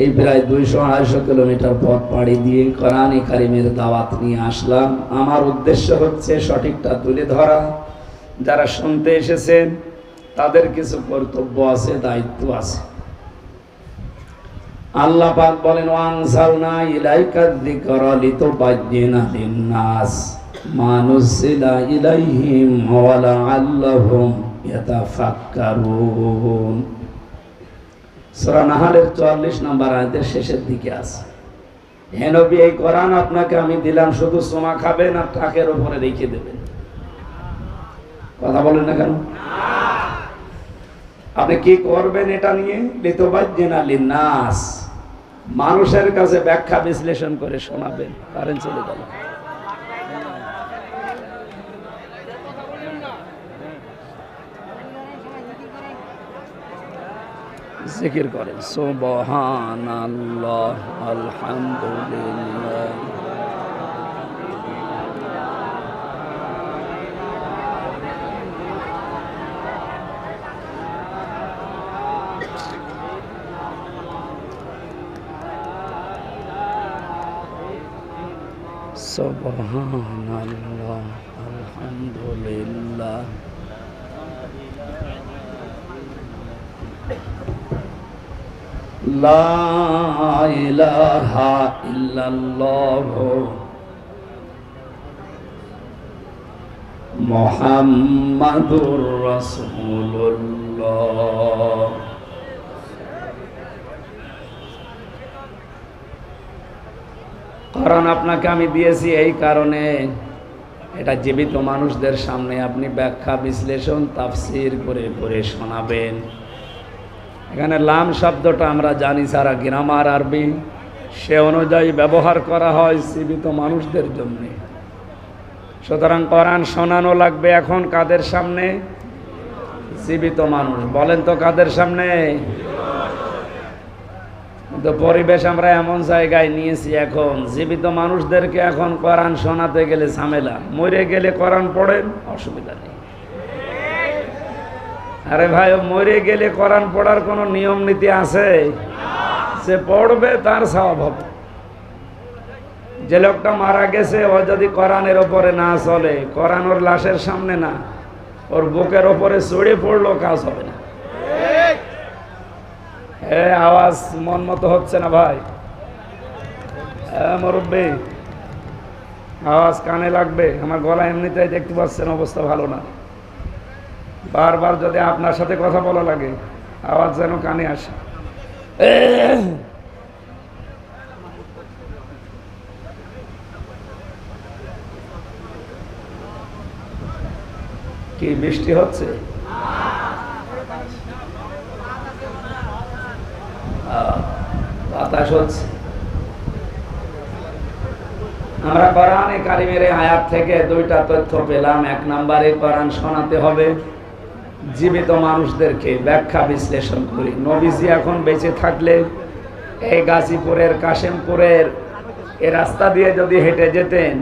এই প্রায় দুইশো আড়াইশো কিলোমিটার পথ পাড়ি দিয়ে কোরআন কারিমের দাওয়াত নিয়ে আসলাম। আমার উদ্দেশ্য হচ্ছে সঠিকটা তুলে ধরা। যারা শুনতে এসেছেন তাদের কিছু কর্তব্য আছে, দায়িত্ব আছে। আল্লাহ পাক বলেন ওয়ানসালনা ইলাইকা যিকরা লিতুবাজ্জিনা লিন-নাস। মা নুজিলা ইলাইহিম ওয়া লাআল্লাহুম ইয়াতাফাক্কারুন। 44 নম্বর শেষের দিকে আছে। হে নবী, এই কোরআন আপনাকে আমি দিলাম, শুধু সোমা খাবেন আর রেখে দেবেন। কথা বলেন না কেন? আপনি কি করবেন এটা নিয়ে? লিতোবাজ্জিনা লিন-নাস। মানুষের কাছে ব্যাখ্যা বিশ্লেষণ করে শোনাবেন। কারেন্ট চলে গেল জিকির করেন সুবহানাল্লাহ আলহামদুলিল্লাহ রাসূলুল্লাহ। কারণ আপনাকে আমি দিয়েছি এই কারণে। এটা জীবিত মানুষদের সামনে আপনি ব্যাখ্যা, বিশ্লেষণ, তাফসির করে করে শোনাবেন। এখানে লাম শব্দটা আমরা জানি সারা গ্রামার আরবি। সে অনুযায়ী ব্যবহার করা হয় জীবিত মানুষদের জন্যে। সুতরাং কোরআন শোনানো লাগবে এখন কাদের সামনে? জীবিত মানুষ। বলেন তো কাদের সামনে? তো পরিবেশ আমরা এমন জায়গায় নিয়েছি এখন, জীবিত মানুষদেরকে এখন কোরআন শোনাতে গেলে ঝামেলা। মরে গেলে কোরআন পড়েন, অসুবিধা নেই। আরে ভাই মরে গেলে কোরআন পড়ার কোনো নিয়ম নীতি আছে? সে পড়বে, তার স্বভাব হবে। যে লোকটা মারা গেছে, ও যদি কোরআনের ওপরে না চলে, কোরআন ওর লাশের সামনে না, ওর বুকের ওপরে চড়ে পড়ল কাজ হবে না। এ, আওয়াজ মন মতো হচ্ছে না ভাই? মুরব্বী, আওয়াজ কানে লাগবে? আমার গলা এমনিতেই দেখতে পাচ্ছেন, অবস্থা ভালো না। বারবার যদি আপনার সাথে কথা বলা লাগে, আওয়াজ যেন কানে আসে। কি বৃষ্টি হচ্ছে? বাতাস হচ্ছে। আমরা কোরআনে কারিমের আয়াত থেকে দুইটা তথ্য পেলাম। এক নম্বরে কোরআন শোনাতে হবে। জীবিত মানুষদেরকে ব্যাখ্যা বিশ্লেষণ করি। নবীজি এখন বেঁচে থাকলে এই গাজীপুরের, কাশেমপুরের এই রাস্তা দিয়ে যদি হেঁটে যেতেন,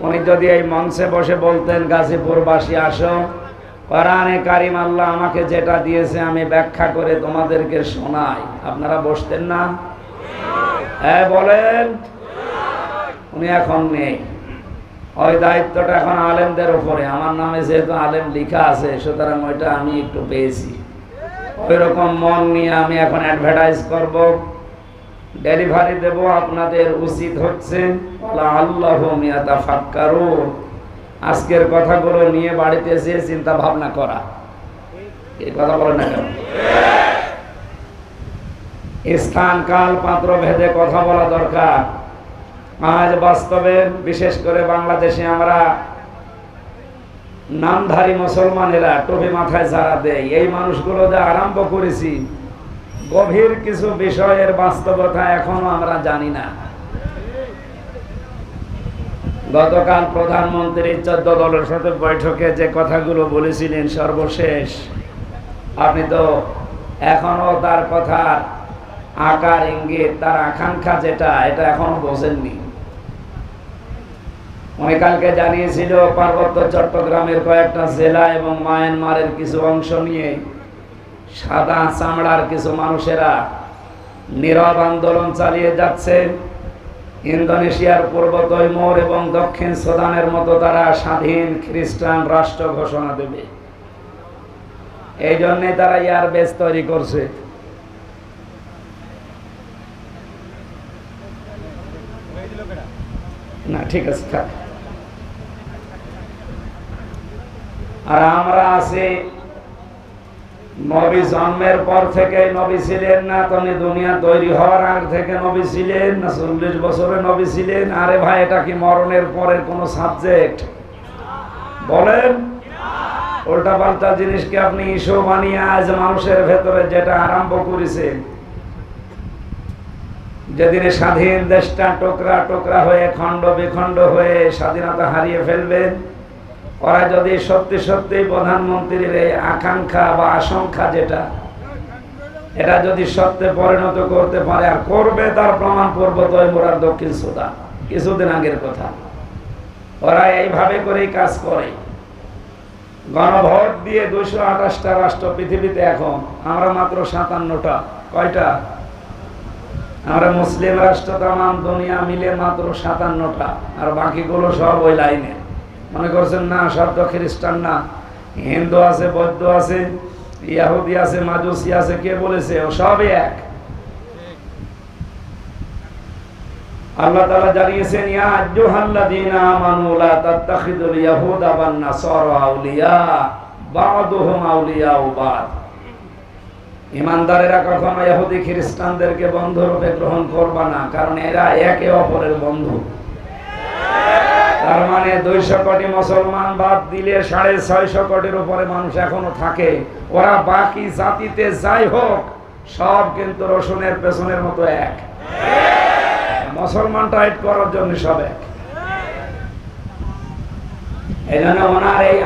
উনি যদি এই মঞ্চে বসে বলতেন, গাজীপুরবাসী, আসো। কোরআনে কারিম আল্লাহ আমাকে যেটা দিয়েছে আমি ব্যাখ্যা করে তোমাদেরকে শোনাই। আপনারা বসতেন না? হ্যাঁ বলেন। উনি এখন নেই। ওই দায়িত্বটা এখন আলেমদের উপরে। আমার নামে যেহেতু আলেম আছে, সুতরাং ওইটা আমি একটু পেয়েছি। ওই রকম মন নিয়ে আমি এখন অ্যাডভার্টাইজ করব। ডেলিভারি দেব, আপনাদের উচিত হচ্ছে আল্লাহ মিয়াতা ফাক্কারু আজকের কথাগুলো নিয়ে বাড়িতে এসে চিন্তা ভাবনা করা। এই কথা বলেন না কেন? স্থান, কাল পাত্র ভেদে কথা বলা দরকার। আজ বাস্তবে বিশেষ করে বাংলাদেশে আমরা নামধারী মুসলমানেরা টুপি মাথায় যারা দেয় এই মানুষগুলো যা আরম্ভ করেছি, গভীর কিছু বিষয়ের বাস্তবতা এখনও আমরা জানি না। গতকাল প্রধানমন্ত্রী চোদ্দ দলের সাথে বৈঠকে যে কথাগুলো বলেছিলেন সর্বশেষ, আপনি তো এখনও তার কথার আকার, ইঙ্গিত, তার আকাঙ্ক্ষা যেটা, এটা এখনও বোঝেননি। উনি কালকে জানিয়েছিল, পার্বত্য চট্টগ্রামের কয়েকটা জেলা এবং মায়ানমারের কিছু অংশ নিয়ে সাদা চামড়ার কিছু মানুষেরা নীরব আন্দোলন চালিয়ে যাচ্ছে। ইন্দোনেশিয়ার পূর্ব তৈমুর এবং দক্ষিণ সুদানের মতো তারা স্বাধীন খ্রিস্টান রাষ্ট্র ঘোষণা দেবে। এই জন্যে তারা ইয়ার বেস তৈরি করছে না ঠিক আছে, থাক। আর আমরা আছি নবী জন্মের পর থেকে নবী ছিলেন না তুমি দুনিয়া তৈরি হওয়ার আগ থেকে নবী ছিলেন না, চল্লিশ বছরে নবী ছিলেন। আরে ভাই, এটা কি মরণের পরের কোন সাবজেক্ট বলেন। উল্টা পাল্টা জিনিসকে আপনি ইস্যু বানিয়ে আজ মানুষের ভেতরে যেটা আরম্ভ করেছেন যেদিনে স্বাধীন দেশটা টোকরা টোকরা হয়ে, খণ্ড বিখণ্ড হয়ে স্বাধীনতা হারিয়ে ফেলবেন, ওরা যদি সত্যি সত্যি প্রধানমন্ত্রীর এই আকাঙ্ক্ষা বা আশঙ্কা যেটা, এটা যদি সত্যে পরিণত করতে পারে আর করবে, তার প্রমাণ পূর্ব তৈমুরার দক্ষিণ সুদান। কিছুদিন আগের কথা। ওরা এইভাবে করেই কাজ করে। গণভোট দিয়ে দুইশো আঠাশটা রাষ্ট্র পৃথিবীতে এখন, আমরা মাত্র সাতান্নটা। কয়টা? আমরা মুসলিম রাষ্ট্র তাম দুনিয়া মিলে মাত্র সাতান্নটা, আর বাকিগুলো সব ওই লাইনে। মনে করছেন, না, সব তো খ্রিস্টান না। হিন্দু আছে, বৌদ্ধ আছে, ইয়াহুদি আছে, মাজুসি আছে, কে বলেছে? ও সবই এক। আল্লাহ তাআলা জানিয়েছেন, ইয়া আইয়ুহাল্লাযীনা আমানু আউলিয়া বা'দ। ইমানদারেরা কখনো ইহুদি খ্রিস্টানদেরকে বন্ধু রূপে গ্রহণ করবা না, কারণ এরা একে অপরের বন্ধু। তার মানে দুইশো কোটি মুসলমান বাদ দিলে সাড়ে ছয়শো কোটির উপরে মানুষ এখনও থাকে। ওরা বাকি জাতিতে যাই হোক, সব কিন্তু রসুনের পেছনের মতো এক। মুসলমান টাইট করার জন্য সব এক। এই জন্য ওনার এই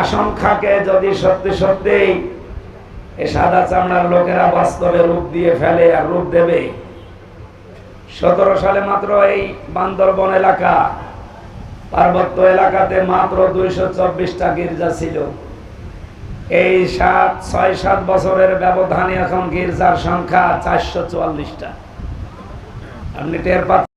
আশঙ্কাকে যদি সত্যি সত্যি সাদা চামড়ার লোকেরা বাস্তবে রূপ দিয়ে ফেলে আর রূপ দেবে। সতেরো সালে মাত্র এই বান্দরবন এলাকা, পার্বত্য এলাকাতে মাত্র দুইশো চব্বিশটা গির্জা ছিল। এই সাত, ছয়, সাত বছরের ব্যবধানে এখন গির্জার সংখ্যা চারশো চুয়াল্লিশটা। আপনি টের পাচ্ছেন